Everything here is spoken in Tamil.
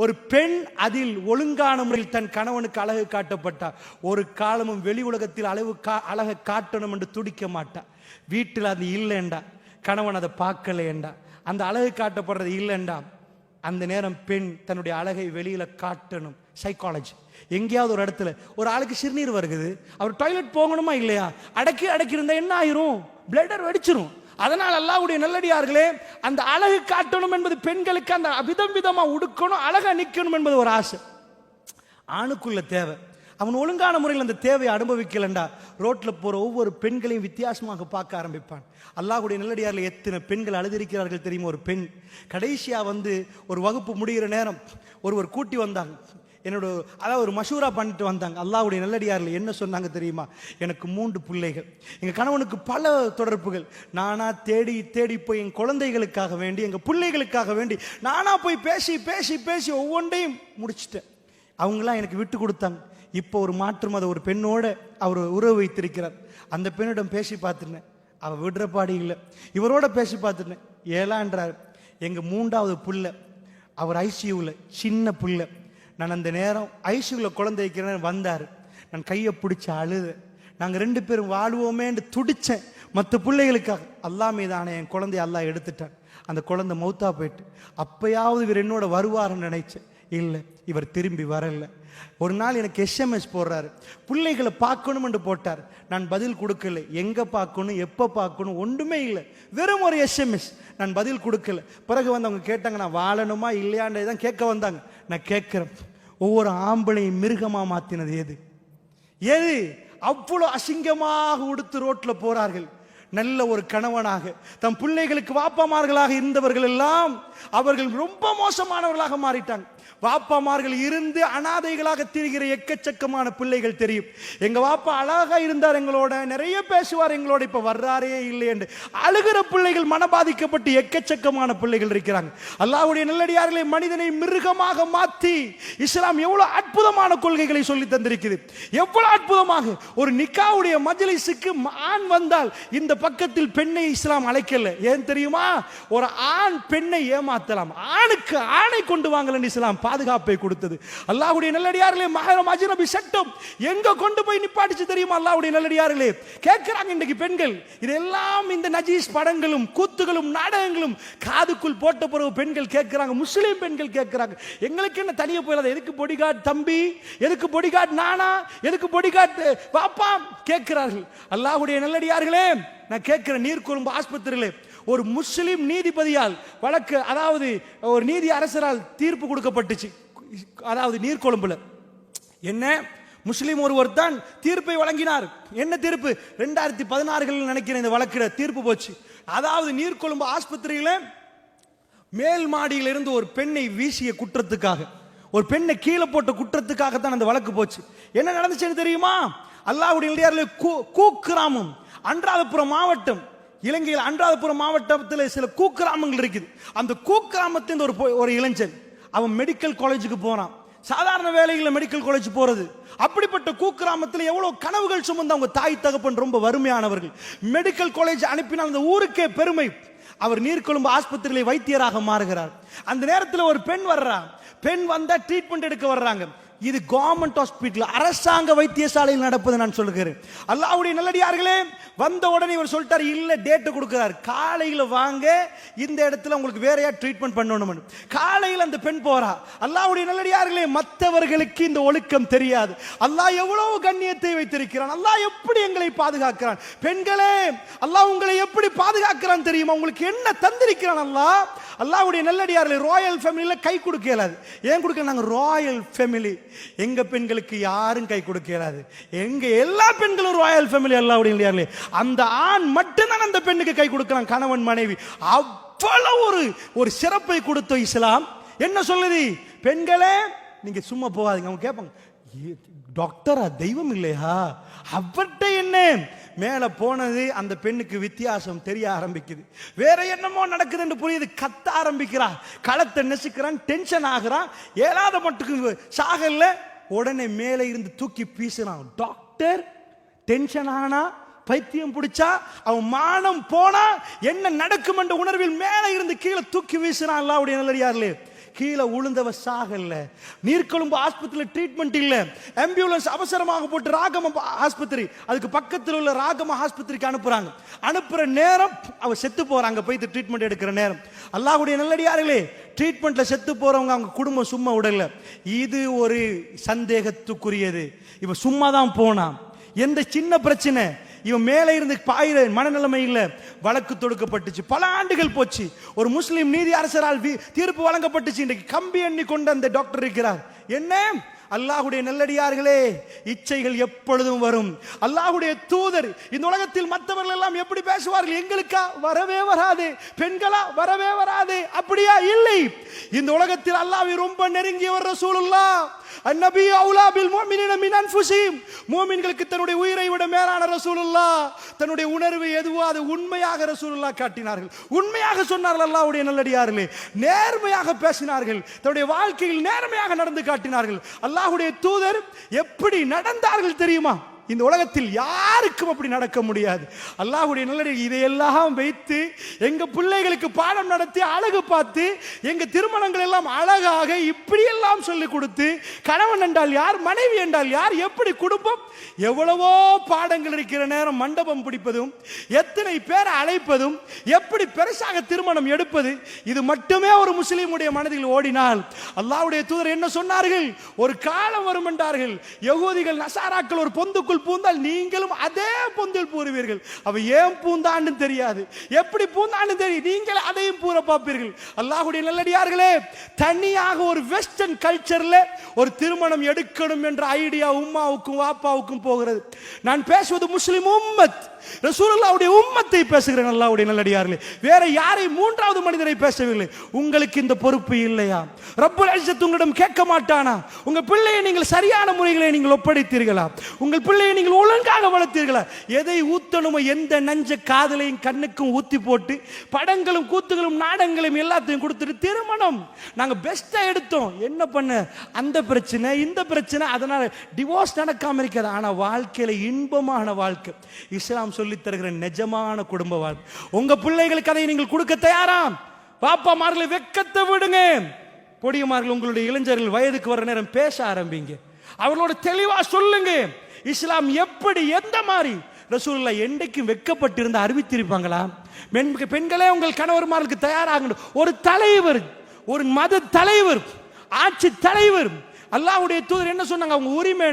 ஒரு பெண் அதில் ஒழுங்கான முறையில் தன் கணவனுக்கு அழகு காட்டப்பட்டார் ஒரு காலமும் வெளி உலகத்தில் அளவு கா அழகை காட்டணும் என்று துடிக்க மாட்டா. வீட்டில் அது இல்லைண்டா. கணவன் அதை பார்க்கலையேண்டா. அந்த அழகு காட்டப்படுறது இல்லைண்டா. அந்த நேரம் பெண் தன்னுடைய அழகை வெளியில காட்டணும். சைக்காலஜி எங்கேயாவது ஒரு இடத்துல ஒரு ஆளுக்கு சிறுநீர் வருகுது அவர் டாய்லெட் போகணுமா இல்லையா? அடக்கி அடக்கி இருந்தா என்ன ஆயிரும்? பிளடர் வெடிச்சிரும். அதனால் அல்லாவுடைய நல்லடியார்களே அந்த அழகு காட்டணும் என்பது பெண்களுக்கு அந்த விதம் விதமாக உடுக்கணும் அழகாக நிற்கணும் என்பது ஒரு ஆசை. ஆணுக்குள்ள தேவை. அவன் ஒழுங்கான முறையில் அந்த தேவையை அனுபவிக்கலண்டா ரோட்டில் போகிற ஒவ்வொரு பெண்களையும் வித்தியாசமாக பார்க்க ஆரம்பிப்பான். அல்லாஹுடைய நல்லடியாரில் எத்தனை பெண்கள் அழுதிருக்கிறார்கள் தெரியுமா? ஒரு பெண் கடைசியாக வந்து ஒரு வகுப்பு முடிகிற நேரம் ஒருவர் கூட்டி வந்தாங்க. என்னோட அதாவது ஒரு மஷூரா பண்ணிட்டு வந்தாங்க. அல்லாவுடைய நல்லடியாரில் என்ன சொன்னாங்க தெரியுமா? எனக்கு மூன்று பிள்ளைகள். எங்கள் கணவனுக்கு பல தொடர்புகள். நானாக தேடி தேடி போய் என் குழந்தைகளுக்காக வேண்டி எங்கள் பிள்ளைகளுக்காக வேண்டி நானாக போய் பேசி பேசி பேசி ஒவ்வொன்றையும் முடிச்சிட்டேன். அவங்களாம் எனக்கு விட்டு கொடுத்தாங்க. இப்போ ஒரு மாற்று மத ஒரு பெண்ணோட அவர் உறவு வைத்திருக்கிறார். அந்த பெண்ணிடம் பேசி பார்த்துருந்தேன். அவள் விடுற பாடி இல்லை. இவரோட பேசி பார்த்துருந்தேன். ஏலான்றார் எங்கள் மூன்றாவது புள்ள அவர் ஐசியூவில் சின்ன புள்ள. நான் அந்த நேரம் ஐசியூவில் குழந்தை வைக்கிறேன் வந்தார். நான் கையை பிடிச்சி அழுது. நாங்கள் ரெண்டு பேரும் வாழ்வோமேன்னு துடித்தேன் மற்ற பிள்ளைகளுக்காக அல்லா மீதான என் குழந்தைய அல்லா எடுத்துட்டான் அந்த குழந்தை மௌத்தா போயிட்டு அப்பயாவது இவர் என்னோட வருவாருன்னு நினைச்சேன். இல்லை இவர் திரும்பி வரல. ஒரு நாள் எனக்கு எஸ்எம்எஸ் போடுறாரு. பிள்ளைகளை பார்க்கணும்னு போட்டார். நான் பதில் கொடுக்கல. எங்கே பார்க்கணும்? எப்போ பார்க்கணும்? ஒன்றுமே இல்லை. வெறும் ஒரு எஸ்எம்எஸ் நான் பதில் கொடுக்கல. பிறகு வந்து அவங்க கேட்டாங்க நான் வாழணுமா? இல்லையான்றதான் கேட்க வந்தாங்க. நான் கேட்குறேன். ஒவ்வொரு ஆம்பளையும் மிருகமாக மாற்றினது எது? எது? அவ்வளோ அசிங்கமாக உடுத்து ரோட்டில் போகிறார்கள் நல்ல ஒரு கணவனாக தம் பிள்ளைகளுக்கு வாப்பாமார்களாக இருந்தவர்கள் எல்லாம் அவர்கள் ரொம்ப மோசமானவர்களாக மாறிட்டாங்க. வாப்பாமார்கள் இருந்து அனாதைகளாக திரிகிற எக்கச்சக்கமான பிள்ளைகள் தெரியும். எங்க வாப்பா அழகா இருந்தார் எங்களோட நிறைய பேசுவார் எங்களோட இப்ப வர்றாரே இல்லை என்று. அழுகிற பிள்ளைகள் மனபாதிக்கப்பட்டு எக்கச்சக்கமான பிள்ளைகள் இருக்கிறாங்க. அல்லாஹ்வுடைய நல்லடியார்களை மனிதனை மிருகமாக மாற்றி இஸ்லாம் எவ்வளவு அற்புதமான கொள்கைகளை சொல்லி தந்திருக்குது. எவ்வளவு அற்புதமாக ஒரு நிக்காவுடைய மஜலிசுக்கு ஆண் வந்தால் இந்த பக்கத்தில் பெண்ணை இஸ்லாம் அழைக்கல. ஏன் தெரியுமா? ஒரு ஆண் பெண்ணை ஏமாத்தலாம். ஆணுக்கு ஆணை கொண்டு வாங்கலன்னு இஸ்லாம் பாதுகாப்பை கொடுத்தது. அல்லாஹுடைய நல்லடியார்களே மகரம் அஜ்னபி சட்டம் எங்க கொண்டு போய் நிப்பாட்டிச்சு தெரியுமா அல்லாஹுடைய நல்லடியார்களே? கேட்கிறாங்க இன்னைக்கு பெண்கள். இதெல்லாம் இந்த நஜீஸ் படங்களும் கூத்துகளும் நாடகங்களும் காதுக்குள் போட்ட பிறகு பெண்கள் கேட்கிறாங்க முஸ்லீம் பெண்கள் கேட்கிறாங்க. எங்களுக்கு என்ன தனியே போயிடாது எதுக்கு பொடிகார்ட் தம்பி? எதுக்கு பொடிகார்ட் நானா? எதுக்கு பொடிகார்ட் பாப்பா கேட்கிறார்கள். அல்லாஹ்வுடைய நல்லடியார்களே நான் கேட்குற நீர்கொழும்பு ஆஸ்பத்திரியிலே ஒரு முஸ்லீம் நீதிபதியால் வழக்கு அதாவது ஒரு நீதி அரசரால் தீர்ப்பு கொடுக்கப்பட்டுச்சு. அதாவது நீர்கொழும்புல. என்ன? முஸ்லீம் ஒருவர் தான் தீர்ப்பை வழங்கினார். என்ன தீர்ப்பு? ரெண்டாயிரத்தி பதினாறுகள் நினைக்கிறேன் இந்த வழக்கில் தீர்ப்பு போச்சு. அதாவது நீர்கொழும்பு ஆஸ்பத்திரியில் மேல் மாடியில் இருந்து ஒரு பெண்ணை வீசிய குற்றத்துக்காக ஒரு பெண்ணை கீழே போட்ட குற்றத்துக்காக தான் அந்த வழக்கு போச்சு. என்ன நடந்துச்சுன்னு தெரியுமா? அல்லாஹ்வுடைய கூ கூக்கிராமம் அன்றாதபுரம் மாவட்டம் இலங்கையில் அன்றாதபுரம் மாவட்டத்தில் சில கூக்கிராமங்கள் இருக்குது. அந்த கூக்கிராமத்தின் ஒரு பொ- ஒரு இளைஞன் அவன் மெடிக்கல் காலேஜுக்கு போனான் சாதாரண வேலைகளில் மெடிக்கல் காலேஜ் போகிறது அப்படிப்பட்ட கூக்கிராமத்தில் எவ்வளோ கனவுகள் சுமந்து அவங்க தாய் தகப்பன் ரொம்ப வறுமையானவர்கள். மெடிக்கல் காலேஜ் அனுப்பினால் அந்த ஊருக்கே பெருமை. அவர் நீர்கொழும்பு ஆஸ்பத்திரியிலே வைத்தியராக மாறுகிறார். அந்த நேரத்தில் ஒரு பெண் வர்றா. பெண் வந்தால் ட்ரீட்மெண்ட் எடுக்க வர்றாங்க. இது கவர்மெண்ட் ஹாஸ்பிட்டல் அரசாங்க வைத்தியசாலையில் நடப்பது நான் சொல்லுகிறேன். அல்லாவுடைய நல்லடியார்களே வந்த உடனே இவர் சொல்லிட்டார் இல்லை டேட்டு கொடுக்குறாரு. காலையில் வாங்க இந்த இடத்துல உங்களுக்கு வேறையா ட்ரீட்மெண்ட் பண்ணணும்னு. காலையில் அந்த பெண் போறா. அல்லாவுடைய நல்லடியார்களே மற்றவர்களுக்கு இந்த ஒழுக்கம் தெரியாது. அல்லாஹ் எவ்வளவு கண்ணியத்தை வைத்திருக்கிறான். அல்லாஹ் எப்படி எங்களை பாதுகாக்கிறான்? பெண்களே அல்லாஹ் உங்களை எப்படி பாதுகாக்கிறான் தெரியுமா? உங்களுக்கு என்ன தந்திருக்கிறான் அல்லாஹ்? அல்லாவுடைய நல்லடியார்கள் ராயல் ஃபேமிலியில கை கொடுக்க இயலாது. ஏன் கொடுக்க? நாங்கள் ராயல் ஃபேமிலி எங்கள் பெண்களுக்கு யாரும் கை கொடுக்க இயலாது. எங்கள் எல்லா பெண்களும் ராயல் ஃபேமிலி அல்லாவுடைய நல்லடியார்களே. அந்த ஆண் மட்டும்தான் அந்த பெண்ணுக்கு கை கொடுக்கலாம் கணவன் மனைவி. அவ்வளவு ஒரு ஒரு சிறப்பை கொடுத்த இஸ்லாம். என்ன சொல்லுது? பெண்களே நீங்கள் சும்மா போகாதீங்க. அவங்க கேட்பாங்க டாக்டரா தெய்வம் இல்லையா? அவர்கிட்ட என்ன? மேலே போனது அந்த பெண்ணுக்கு வித்தியாசம் தெரிய ஆரம்பிக்குது. வேற என்னமோ நடக்குதுன்னு புரியுது. கத்த ஆரம்பிக்கிறா களத்தை நெசுக்கிறான். டென்ஷன் ஆகிறான். ஏழாத மட்டுக்கு சாகல்ல உடனே மேலே இருந்து தூக்கி பீசுறான் டாக்டர் டென்ஷன் ஆனா பைத்தியம் பிடிச்சா அவன் மானம் போனா என்ன நடக்கும் என்ற உணர்வில் மேலே இருந்து கீழே தூக்கி வீசுறான். அல்லாவுடைய நல்லடியார்களே. கீழே உளுந்தவ சாகல்ல நீர்கொழும்பு ஆஸ்பத்திரியில் ட்ரீட்மெண்ட் இல்ல. ஆம்புலன்ஸ் அவசரமாக போட்டு ராகம ஆஸ்பத்திரி அதுக்கு பக்கத்தில் உள்ள ராகம ஆஸ்பத்திரிக்கு அனுப்புறாங்க. அனுப்புற நேரம் அவ செத்து போறாங்க போய் ட்ரீட்மெண்ட் எடுக்கிற நேரம். அல்லாஹுடைய நல்லடியார்களே ட்ரீட்மெண்ட்ல செத்து போறவங்க அவங்க குடும்பம் சும்மா விடல. இது ஒரு சந்தேகத்துக்குரியது. இவ சும்மா தான் போனான் எந்த சின்ன பிரச்சனை? இவன் மேலே இருந்து பாயிர மனநிலைமையில் வழக்கு தொடுக்கப்பட்டுச்சு. பல ஆண்டுகள் போச்சு. ஒரு முஸ்லிம் நீதி அரசரால் வி- தீர்ப்பு வழங்கப்பட்டுச்சு. இன்றைக்கு கம்பி எண்ணி கொண்டு அந்த டாக்டர் இருக்கிறார். என்ன? அல்லாஹுடைய நல்லடியார்களே இச்சைகள் எப்பொழுதும் வரும். அல்லாஹுடைய தூதர் இந்த உலகத்தில் மற்றவர்கள் எல்லாம் எப்படி பேசுவார்கள்? எங்களுக்கா? வரவே வராது. பெண்களா? வரவே வராது. அப்படியா? இல்லை. இந்த உலகத்தில் அல்லாஹ்வை ரொம்ப நெருங்கியவர் சூழல்லா அந்நபி அவுலா பில் மினன் மின் அன்ஃபுஸிஹிம். தன்னுடைய உயிரை விட மேலான ரசூலுல்லா தன்னுடைய உணர்வு எதுவோ அதை உண்மையாக ரசூலுல்லா காட்டினார்கள். உண்மையாக சொன்னார்கள் அல்லாவுடைய நல்லடியார்களே. நேர்மையாக பேசினார்கள். தன்னுடைய வாழ்க்கையில் நேர்மையாக நடந்து காட்டினார்கள். அல்லாஹுடைய தூதர் எப்படி நடந்தார்கள் தெரியுமா? இந்த உலகத்தில் யாருக்கும் அப்படி நடக்க முடியாது. அல்லாஹுடைய நல்லடி இதையெல்லாம் வைத்து எங்க பிள்ளைகளுக்கு பாடம் நடத்தி அழகு பார்த்து எங்க திருமணங்கள் எல்லாம் அழகாக இப்படியெல்லாம் சொல்லி கொடுத்து கணவன் என்றால் யார் மனைவி என்றால் யார் எப்படி குடும்பம்? எவ்வளவோ பாடங்கள் இருக்கிற நேரம் மண்டபம் பிடிப்பதும் எத்தனை பேரை அழைப்பதும் எப்படி பெருசாக திருமணம் எடுப்பது இது மட்டுமே ஒரு முஸ்லீமுடைய மனதில் ஓடினால் அல்லாவுடைய தூதர் என்ன சொன்னார்கள்? ஒரு காலம் வரும் என்றார்கள். யகூதிகள் நசாராக்கள் ஒரு பொந்துக்குள் பொந்தில் பூந்தால் நீங்களும் அதே பொந்தில் பூருவீர்கள் அவ ஏன் பூந்தான்னு தெரியாது. எப்படி பூந்தான்னு தெரியும்? நீங்கள் அதையும் பூர பார்ப்பீர்கள். அல்லாஹுடைய நல்லடியார்களே தனியாக ஒரு வெஸ்டர்ன் கல்ச்சரில் ஒரு திருமணம் எடுக்கணும் என்ற ஐடியா உம்மாவுக்கும் வாப்பாவுக்கும் போகிறது. நான் பேசுவது முஸ்லிம் உம்மத். ரசூலுல்லாவுடைய உம்மத்தை பேசுகிறேன் அல்லாவுடைய நல்லடியார்களே. வேற யாரை மூன்றாவது மனிதரை பேசவில்லை? உங்களுக்கு இந்த பொறுப்பு இல்லையா? ரப்பல் இஸ்ஸத் உங்களிடம் கேட்க மாட்டானா? உங்க பிள்ளையை நீங்கள் சரியான முறைகளை நீங்கள் ஒப்படைத்தீர்களா? உங்கள் பிள்ளையை நீங்கள் ஒழுங்காக வளர்த்தீர்களா? எதை ஊத்தணுமோ எந்த நஞ்ச காதலையும் கண்ணுக்கும் ஊத்தி போட்டு படங்களும் கூத்துகளும் நாடகங்களையும் எல்லாத்தையும் கொடுத்துட்டு திருமணம். நாங்க பெஸ்டா எடுத்தோம். என்ன பண்ண? அந்த பிரச்சனை இந்த பிரச்சனை அதனால டிவோர்ஸ் நடக்காம இருக்கிறது. ஆனா வாழ்க்கையில இன்பமான வாழ்க்கை. இஸ்லாம் சொல்லி தருகிற நிஜமான குடும்ப வாழ்க்கை. உங்க பிள்ளைகளுக்கு அதை நீங்கள் கொடுக்க தயாரா? பாப்பாமார்களை வெக்கத்தை விடுங்க. பொடியமார்கள் உங்களுடைய இளைஞர்கள் வயதுக்கு வர நேரம் பேச ஆரம்பிங்க. அவர்களோட தெளிவா சொல்லுங்க. இஸ்லாம் எப்படி எந்த மாதிரி? ரசூல்லா என்றைக்கும் வெக்கப்பட்டிருந்த அறிவித்திருப்பாங்களா? பெண் பெண்களே உங்கள் கணவர்மார்களுக்கு தயாராகணும். ஒரு தலைவர் ஒரு மத தலைவர் ஆட்சி தலைவர். அல்லாஹ்வுடைய தூதர் என்ன சொன்னாங்க? அவங்க உரிமை